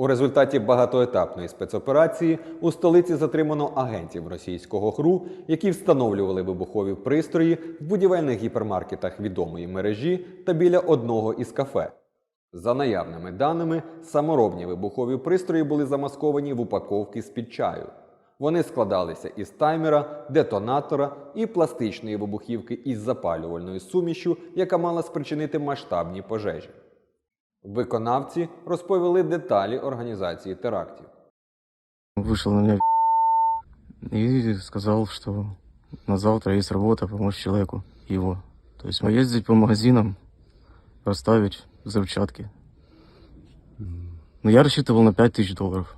У результаті багатоетапної спецоперації у столиці затримано агентів російського ГРУ, які встановлювали вибухові пристрої в будівельних гіпермаркетах відомої мережі та біля одного із кафе. За наявними даними, саморобні вибухові пристрої були замасковані в упаковки з-під чаю. Вони складалися із таймера, детонатора і пластичної вибухівки із запалювальною сумішю, яка мала спричинити масштабні пожежі. Виконавці розповіли деталі організації терактів. Вышел на меня и сказал, что на завтра есть работа помочь человеку его. То есть мы ездить по магазинам, расставить взрывчатки. Но я рассчитывал на 5000 долларов.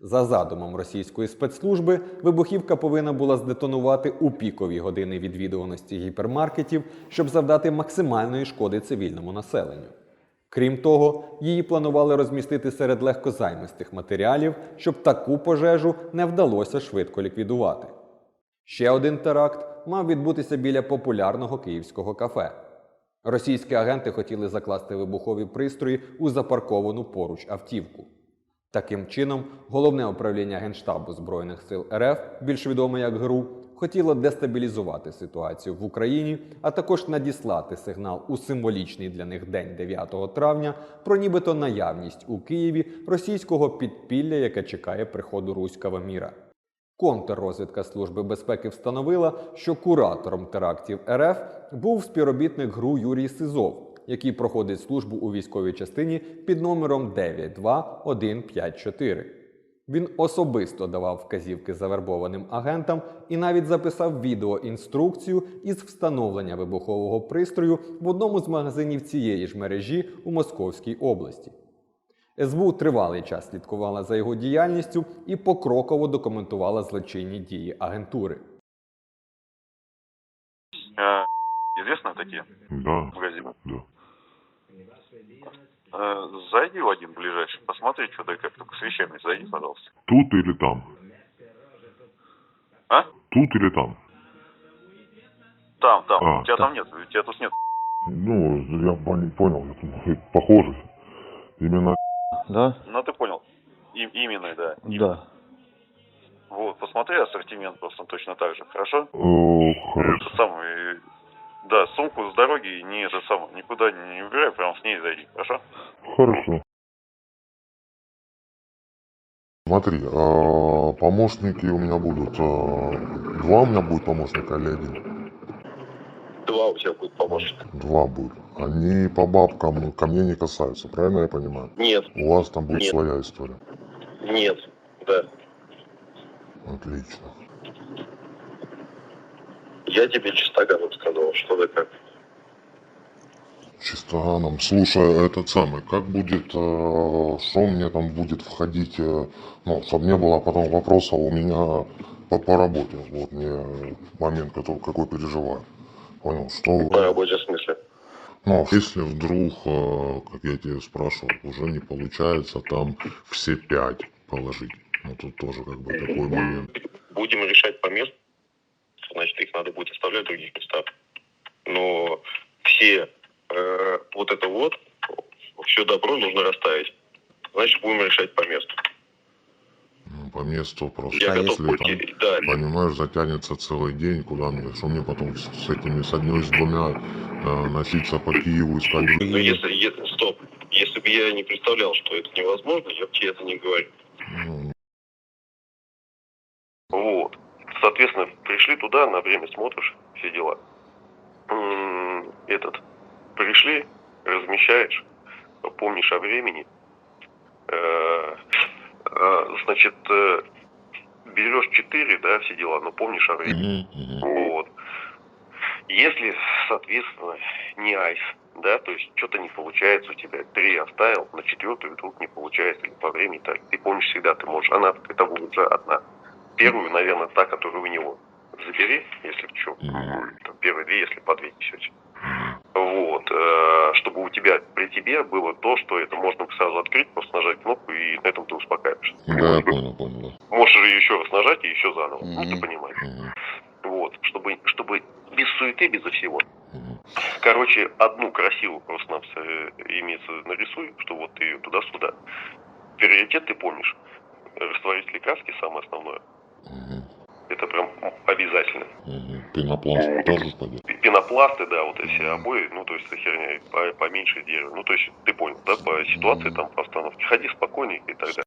За задумом російської спецслужби, вибухівка повинна була здетонувати у пікові години відвідуваності гіпермаркетів, щоб завдати максимальної шкоди цивільному населенню. Крім того, її планували розмістити серед легкозаймистих матеріалів, щоб таку пожежу не вдалося швидко ліквідувати. Ще один теракт мав відбутися біля популярного київського кафе. Російські агенти хотіли закласти вибухові пристрої у запарковану поруч автівку. Таким чином, головне управління Генштабу Збройних сил РФ, більш відоме як ГРУ, хотіло дестабілізувати ситуацію в Україні, а також надіслати сигнал у символічний для них день 9 травня про нібито наявність у Києві російського підпілля, яке чекає приходу руського міра. Контррозвідка Служби безпеки встановила, що куратором терактів РФ був співробітник ГРУ Юрій Сизов, який проходить службу у військовій частині під номером 92154. Він особисто давав вказівки завербованим агентам і навіть записав відеоінструкцію із встановлення вибухового пристрою в одному з магазинів цієї ж мережі у Московській області. СБУ тривалий час слідкувала за його діяльністю і покроково документувала злочинні дії агентури. Э, Известны такие Да, магазины? да. Э, Зайди в один ближайший, посмотри, что да как, только с вещами зайди, пожалуйста. Тут или там? А? Тут или там? Там, там. А, у тебя там. там нет, у тебя тут нет. Ну, я пон- понял, это похоже. Именно Да? Ну, ты понял. И, именно, да. Да. Вот, посмотри ассортимент просто точно так же, хорошо? э, хорошо. Это самый, да, сумку с дороги не это самое, никуда не, не убирай, прям с ней зайди, хорошо? Хорошо. Смотри, э, помощники у меня будут. э, Два у меня будет помощника или один? Два у тебя будет помощник. Два будет. Они по бабкам ко мне не касаются, правильно я понимаю? Нет, У вас там будет Нет. своя история. нет, да. Отлично. Я тебе чистоганом сказал, что да как. Чистоганом. Слушай, этот самый, как будет, э, что мне там будет входить, э, ну, чтобы не было потом вопросов у меня по, по работе. Вот мне момент, который, какой переживаю. Понял, что... рабочем смысле. Ну, если вдруг, э, как я тебе спрашивал, уже не получается там все пять положить. Ну, тут тоже как бы такой момент. Будем решать по месту, значит, их надо будет оставлять в других местах. Но все э, вот это вот, все добро нужно расставить. Значит, будем решать по месту. Ну, по месту просто, Я готов если там... Да, Понимаешь, затянется целый день, куда мне, что мне потом с, с этими, с одной, с двумя э, носиться по Киеву, искать... но если, е- стоп, если бы я не представлял, что это невозможно, я бы тебе это не говорил. Ну, Вот. Соответственно, пришли туда, на время смотришь, все дела. Этот, пришли, размещаешь, помнишь о времени, Э, э, значит, э, берешь 4, да, все дела, но помнишь о времени. Вот. Если, соответственно, не айс, да, то есть что-то не получается у тебя, три оставил, на четвертую вдруг не получается, или по времени так, ты помнишь всегда, ты можешь, она, это будет уже одна. Первую, наверное, та, которую у него. Забери, если чем. Мгм. Там первые две, если по две несете. Вот. э, Чтобы у тебя, при тебе было то, что это можно сразу открыть, просто нажать кнопку, и на этом ты успокаиваешься. Да, я понял, понял, да. Можешь же еще раз нажать и еще заново. Ну, ты понимаешь. Мгм, Вот. Чтобы, чтобы без суеты, безо всего. мгм. Короче, одну красивую просто нам э, имеется нарисуй, что вот ты ее туда-сюда. приоритет, ты помнишь. Растворители краски самое основное. Это прям обязательно. Пенопласт тоже пойдет. Пенопласты, да, вот эти обои, ну, то есть эта херня по- поменьше дерева. Ну, то есть, ты понял, да, по ситуации там, по остановке. Ходи спокойненько и так далее.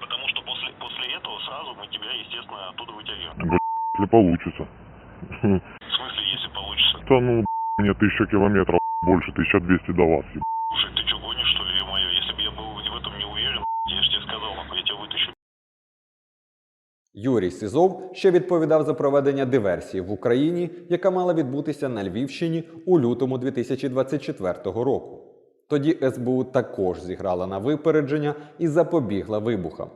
Потому что после, после этого сразу мы тебя, естественно, оттуда вытягиваем. Если получится. В смысле, если получится? Да ну, мне тысяча километров больше, 1200 до вас. еб. Слушай, Юрій Сизов ще відповідав за проведення диверсії в Україні, яка мала відбутися на Львівщині у лютому 2024 року. Тоді СБУ також зіграла на випередження і запобігла вибухам.